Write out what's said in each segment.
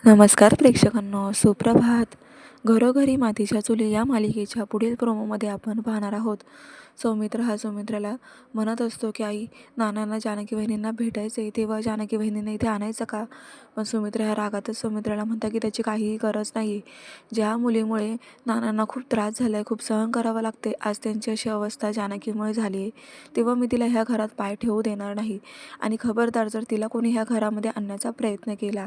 नमस्कार प्रेक्षकांनो सुप्रभात. घरोघरी मातीच्या चुली या मालिकेच्या पुढील प्रोमोमध्ये आपण पाहणार आहोत. सौमित्र हा सौमित्राला म्हणत असतो की आई नानांना जानकी बहिणींना भेटायचं आहे तेव्हा जानकी बहिणींना इथे आणायचं का? पण सुमित्रा ह्या रागातच सौमित्राला म्हणतात की त्याची काहीही गरज नाही ज्या मुलीमुळे नानांना खूप त्रास झाला आहे खूप सहन करावं लागते आज त्यांची अशी अवस्था जानकीमुळे झाली आहे तेव्हा मी तिला ह्या घरात पाय ठेवू देणार नाही. आणि खबरदार जर तिला कोणी ह्या घरामध्ये आणण्याचा प्रयत्न केला.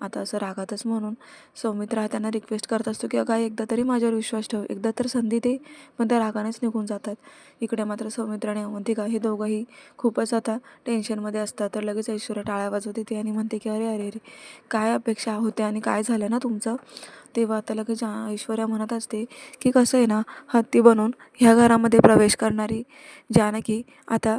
आता असं रागातच म्हणून सौमित्र हा त्यांना रिक्वेस्ट करत असतो की अगं एकदा तरी माझ्यावर विश्वास ठेव एकदा तर संधी दे. पण त्या रागानेच निघून जातात. इकडे मात्र सौमित्र आणि अवंतिका हे दोघंही खूपच आता टेन्शनमध्ये असतात. तर लगेच ऐश्वर्या टाळ्या वाजवते ती आणि म्हणते की अरे अरे अरे काय अपेक्षा होत्या आणि काय झालं ना तुमचं? तेव्हा आता लगेच ऐश्वर्या म्हणत असते की कसं आहे ना हत्ती बनून ह्या घरामध्ये प्रवेश करणारी जानकी आता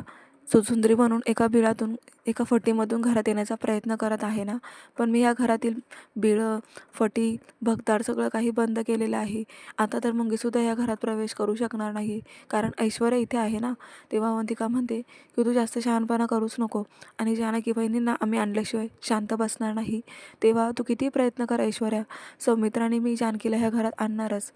सुसुंदरी बनून एका बिळातून एका फटीमधून घरात येण्याचा प्रयत्न करत आहे ना? पण मी ह्या घरातील बिळं फटी भगदाड सगळं काही बंद केलेलं आहे. आता तर मंगीसुद्धा ह्या घरात प्रवेश करू शकणार नाही. कारण ऐश्वर्या इथे आहे ना? तेव्हा अवंतिका म्हणते की तू जास्त शहाणपणा करूच नको आणि जानकी बहिणींना आम्ही आणल्याशिवाय शांत बसणार नाही. तेव्हा तू किती प्रयत्न कर ऐश्वर्या. सौमित्राने मी जानकीला ह्या घरात आणणारच.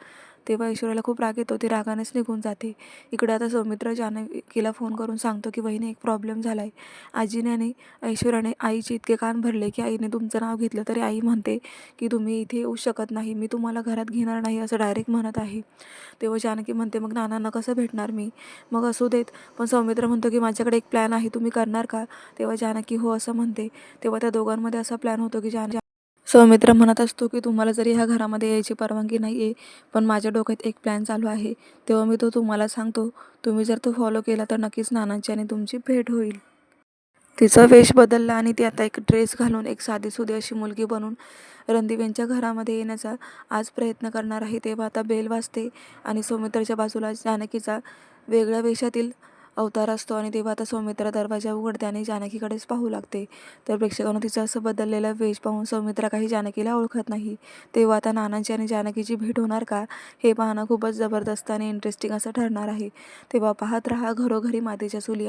तेव्हा ऐश्वर्याला खूप राग येतो ती रागानेच निघून जाते. इकडे आता सौमित्र जानकीला फोन करून सांगतो की बहिणी एक प्रॉब्लेम झाला आहे आजीने आणि ऐश्वर्याने आईचे इतके कान भरले की आईने तुमचं नाव घेतलं तरी आई म्हणते की तुम्ही इथे येऊ शकत नाही मी तुम्हाला घरात घेणार नाही असं डायरेक्ट म्हणत आहे. तेव्हा जानकी म्हणते मग नानांना कसं भेटणार मी? मग असू देत पण सौमित्र म्हणतो की माझ्याकडे एक प्लॅन आहे तुम्ही करणार का? तेव्हा जानकी हो असं म्हणते. तेव्हा त्या दोघांमध्ये असा प्लॅन होतो की जान सौमित्र म्हणत असतो की तुम्हाला जरी ह्या घरामध्ये यायची परवानगी नाही आहे पण माझ्या डोक्यात एक प्लॅन चालू आहे. तेव्हा मी तो तुम्हाला सांगतो. तुम्ही जर तो फॉलो केला तर नक्कीच नानांची आणि तुमची भेट होईल. तिचा वेश बदलला आणि ती आता एक ड्रेस घालून एक साधीसुधी अशी मुलगी बनून रणदीप यांच्या घरामध्ये येण्याचा आज प्रयत्न करणार आहे. तेव्हा आता बेल वाजते आणि सौमित्राच्या बाजूला जानकीचा वेगळ्या वेशातील अवतार असतो आणि तेव्हा आता सौमित्रा दरवाजा उघडते आणि जानकीकडेच पाहू लागते. तर प्रेक्षकांना तिचं असं बदललेला वेश पाहून सौमित्रा काही जानकीला ओळखत नाही. तेव्हा आता नानांची आणि जानकीची भेट होणार का हे पाहणं खूपच जबरदस्त आणि इंटरेस्टिंग असं ठरणार आहे. तेव्हा पाहत राहा घरोघरी मातीच्या चुली